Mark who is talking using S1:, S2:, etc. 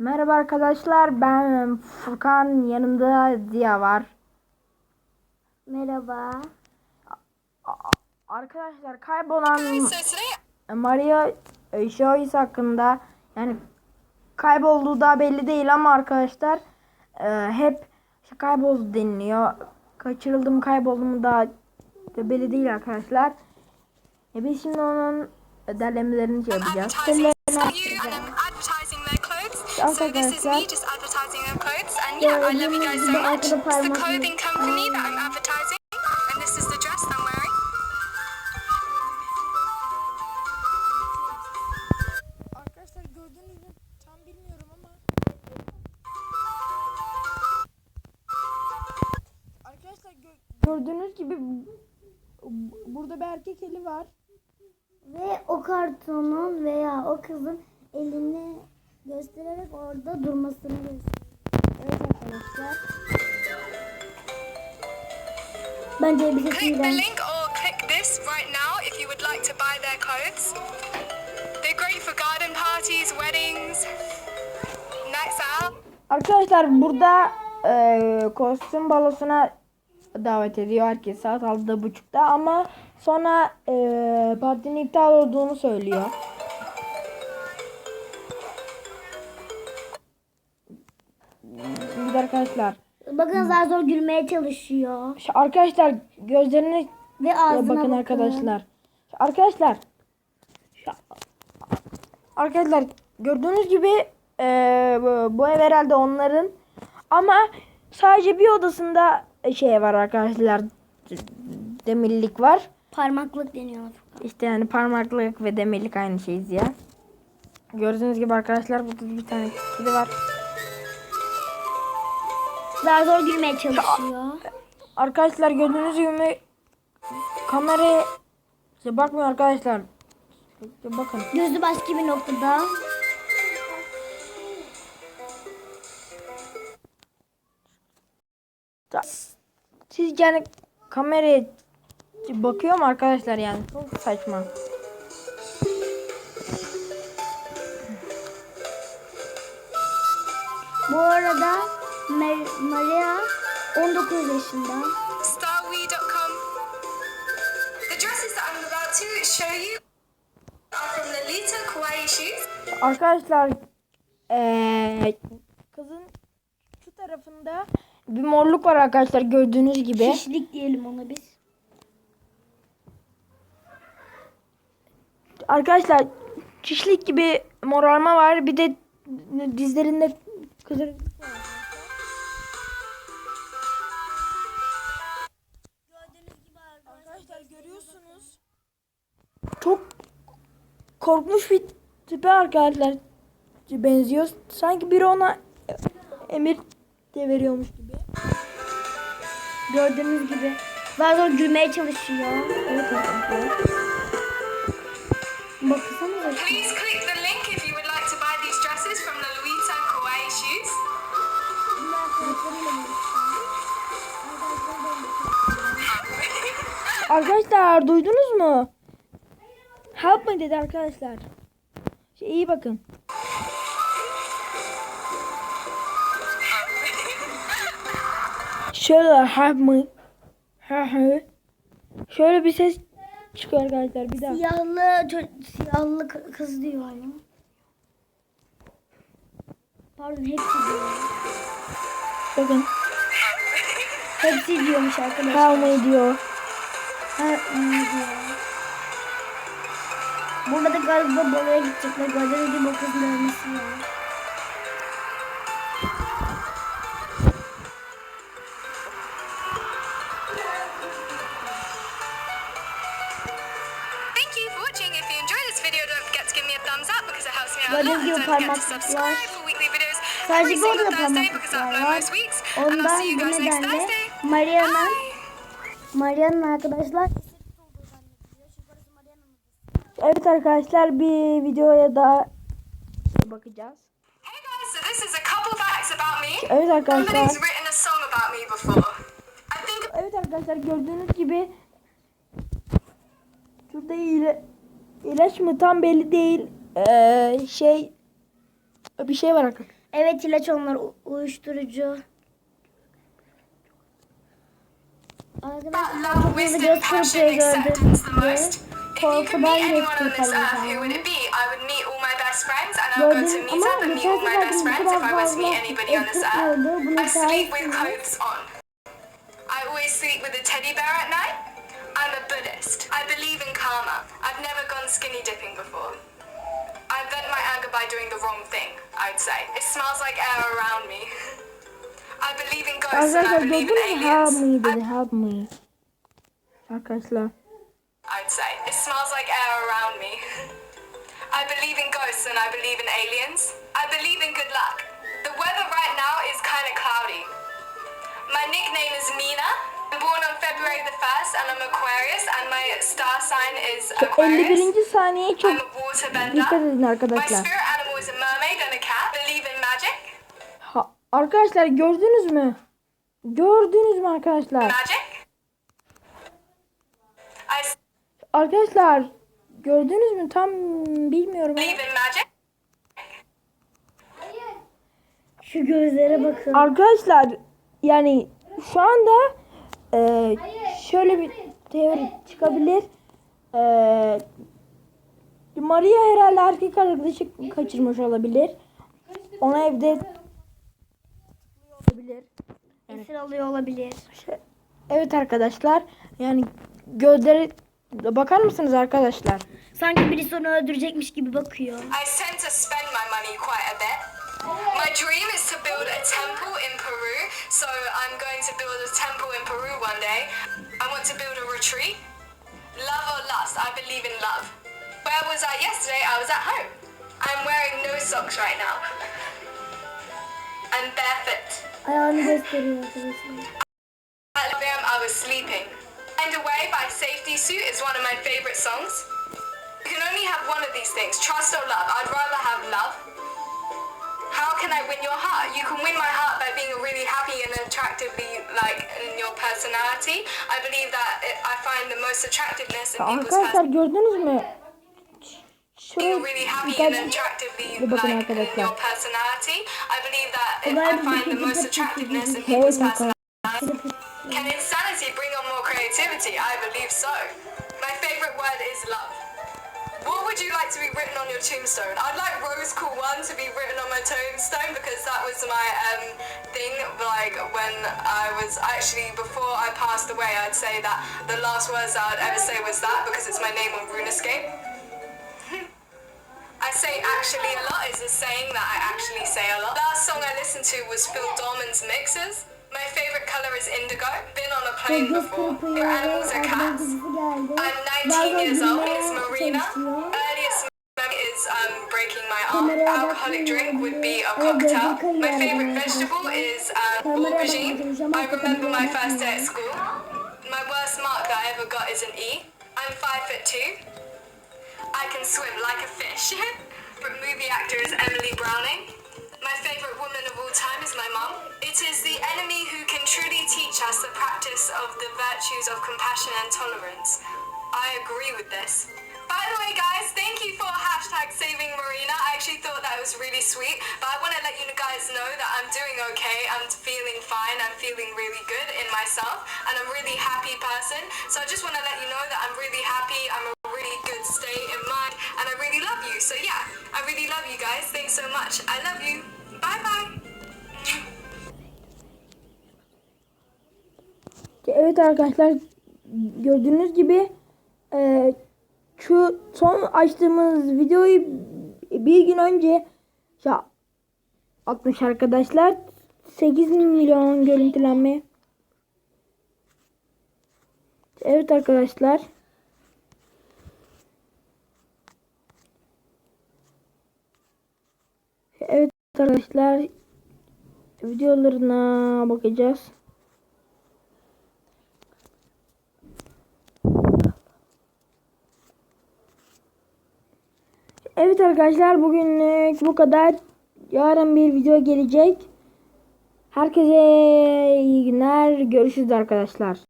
S1: Merhaba arkadaşlar ben Furkan yanımda Ziya var.
S2: Merhaba.
S1: Arkadaşlar kaybolan Maria Joyce hakkında yani kaybolduğu da belli değil ama arkadaşlar e, hep işte kayboldu deniliyor. Kaçırıldı mı kayboldu mu da belli değil arkadaşlar. E biz şimdi onun derlemelerini şey yapacağız.
S3: So
S2: Gördüğünüz gibi
S3: much.
S2: arkada parmak
S3: clothing
S2: izi.
S3: company that I'm advertising. And this is the dress I'm wearing.
S1: Arkadaşlar gördüğünüz gibi tam bilmiyorum ama Arkadaşlar gördüğünüz gibi burada bir erkek eli var.
S2: Ve o kartonun veya o kızın elini göstererek orada durmasını gösteriyor. Evet arkadaşlar. Bence
S3: Click the link or click this right now if you would like to buy their clothes. They're great for garden parties, weddings, nights out.
S1: Arkadaşlar burada e, kostüm balosuna davet ediyor herkes saat 6.30'da ama sonra e, partinin iptal olduğunu söylüyor. De arkadaşlar
S2: bakın zar zor gülmeye çalışıyor.
S1: şu arkadaşlar gözlerine
S2: Ve ağzına
S1: bakın
S2: bakın.
S1: arkadaşlar. Arkadaşlar. Şu- Arkadaşlar gördüğünüz gibi bu, bu ev herhalde onların ama sadece bir odasında şey var arkadaşlar demirlik var.
S2: Parmaklık deniyor.
S1: İşte yani parmaklık ve demirlik aynı şeyiz ya. Gördüğünüz gibi arkadaşlar burada bir tane kedi var.
S2: Zar zor gülmeye çalışıyor.
S1: Arkadaşlar gördüğünüz gibi kameraya işte bakmıyor arkadaşlar. Bakın.
S2: Gözü başka bir noktada.
S1: Siz yani kameraya bakıyor mu arkadaşlar yani? Çok saçma.
S2: Bu arada Mar- Maria 19 yaşında.
S3: Starwe.com. The dresses that I'm about to show you are from Lolita Kawaii Shoes.
S1: Arkadaşlar eee kızın şu tarafında bir morluk var arkadaşlar gördüğünüz gibi.
S2: Şişlik diyelim ona biz.
S1: Arkadaşlar çişlik gibi morarma var. Bir de dizlerinde kızarık Arkadaşlar korkmuş bir tipe arkadaşlar benziyor. Sanki biri ona emir de veriyormuş gibi.
S2: Gördüğünüz gibi. Zor gülmeye çalışıyor.
S1: Evet arkadaşlar.
S2: Baksanıza.
S3: Please click the link if you would like to buy these dresses from the Lolita Kawaii Shoes.
S1: Arkadaşlar duydunuz mu? Help me dedi arkadaşlar. Şey, iyi bakın. Şöyle help me. Şöyle bir ses çıkıyor arkadaşlar bir daha.
S2: Siyahlı, siyahlı kı- kız diyor ama. Pardon hepsi diyor.
S1: Bakın.
S2: Hepsi diyormuş arkadaşlar.
S1: Help me diyor.
S2: Ha, hmm, diyor. Burada da galiba balaya gidecekler. Gördüğünüz gibi o kızın ölmesi var.
S3: Thank you for watching. If you enjoyed this video, don't forget to give me a thumbs up because it helps me out a
S2: Gördüğünüz gibi parmaklıklar. Sadece
S3: because I
S2: parmaklıklar var. Ondan bu nedenle
S3: Bye.
S2: Maria'nın arkadaşlar
S1: Evet arkadaşlar bir videoya daha bakacağız.
S3: Hey guys, so this is a couple facts about me.
S1: Evet arkadaşlar.
S3: Somebody's written a song about me before. I think
S1: Evet arkadaşlar gördüğünüz gibi şurada ile, ilaç mı tam belli değil. Ee, şey bir şey var arkadaşlar.
S2: Evet ilaç onlar u- uyuşturucu.
S3: But love, wisdom, passion, acceptance the most. If you could meet anyone on this earth, who would it be? I would meet all my best friends, and I would go to meet up and meet all my best friends if I was to meet anybody on this earth. I sleep with clothes on. I always sleep with a teddy bear at night. I'm a Buddhist. I believe in karma. I've never gone skinny dipping before. I vent my anger by doing the wrong thing, I'd say. It smells like air around me. I believe in ghosts and I believe in
S1: mü? Help me. Help me. Arkadaşlar.
S3: I'd say. Smells like air around me. I believe in ghosts and I believe in aliens. I believe in good luck. The weather right now is kind of cloudy. My nickname is Mina. I'm born on February the 1st and I'm Aquarius and my star sign is Aquarius.
S1: 51. saniyeye çok
S3: I'm a waterbender.
S1: dikkat edin
S3: My
S1: arkadaşlar.
S3: spirit animal is a mermaid and a cat. Believe in magic.
S1: Ha, arkadaşlar gördünüz mü? Gördünüz mü arkadaşlar?
S3: Magic.
S1: Arkadaşlar gördünüz mü? Tam bilmiyorum. ama-.
S2: Şu gözlere bakın.
S1: Arkadaşlar yani şu anda e, şöyle bir teori çıkabilir. E, Maria herhalde erkek arkadaşı kaçırmış olabilir. Ona evde olabilir.
S2: Esir alıyor olabilir.
S1: Şey- Evet arkadaşlar yani gözleri bakar mısınız arkadaşlar?
S2: Sanki birisi onu öldürecekmiş gibi bakıyor.
S3: I tend to spend my money quite a bit. My dream is to build a temple in Peru, so I'm going to build a temple in Peru one day. I want to build a retreat. Love or lust? I believe in love. Where was I yesterday? I was at home. I'm wearing no socks right now. I'm barefoot.
S2: Ayağını gösteriyor arkadaşlar.
S3: At 11 a.m. I was sleeping. Find a Way by Safety Suit is one of my favorite songs. You can only have one of these things, trust or love. I'd rather have love. How can I win your heart? You can win my heart by being really happy and attractively, like, in your personality. I believe that it, I find the most attractiveness in people's
S1: Arkadaşlar
S3: personality.
S1: gördünüz mü?
S3: Being really happy and attractively, like, in your personality. I believe that it, I find the most attractiveness in people's personality. Can bring creativity? I believe so. My favorite word is love. What would you like to be written on your tombstone? I'd like Rose Cool One to be written on my tombstone because that was my um, thing. Like when I was actually before I passed away, I'd say that the last words I'd ever say was that because it's my name on RuneScape. I say actually a lot is a saying that I actually say a lot. Last song I listened to was Phil Dorman's Mixes. My favorite color is indigo. Been on a plane before. Your animals are cats. I'm 19 years old. It's Marina. Earliest memory is um, breaking my arm. Alcoholic drink would be a cocktail. My favorite vegetable is um, aubergine.
S2: bakmaya çalışıyor ama
S3: I remember my first day at school. My worst mark that I ever got is an E. I'm five foot two. I can swim like a fish. But movie actor is Emily Browning. My favorite woman of all time is my mum. It is the enemy who can truly teach us the practice of the virtues of compassion and tolerance. I agree with this. By the way, guys, thank you for hashtag saving Marina. I actually thought that was really sweet, but I want to let you guys know that I'm doing okay. I'm feeling fine. I'm feeling really good in myself, and I'm a really happy person. So I just want to let you know that I'm really happy. I'm a really good state I really love you guys. Thanks so much. I love you. Bye bye.
S1: Evet arkadaşlar gördüğünüz gibi e, şu son açtığımız videoyu bir gün önce ya 60 arkadaşlar 8 milyon görüntülenme. Evet arkadaşlar. Evet arkadaşlar videolarına bakacağız. Evet arkadaşlar bugünlük bu kadar. Yarın bir video gelecek. Herkese iyi günler. Görüşürüz arkadaşlar.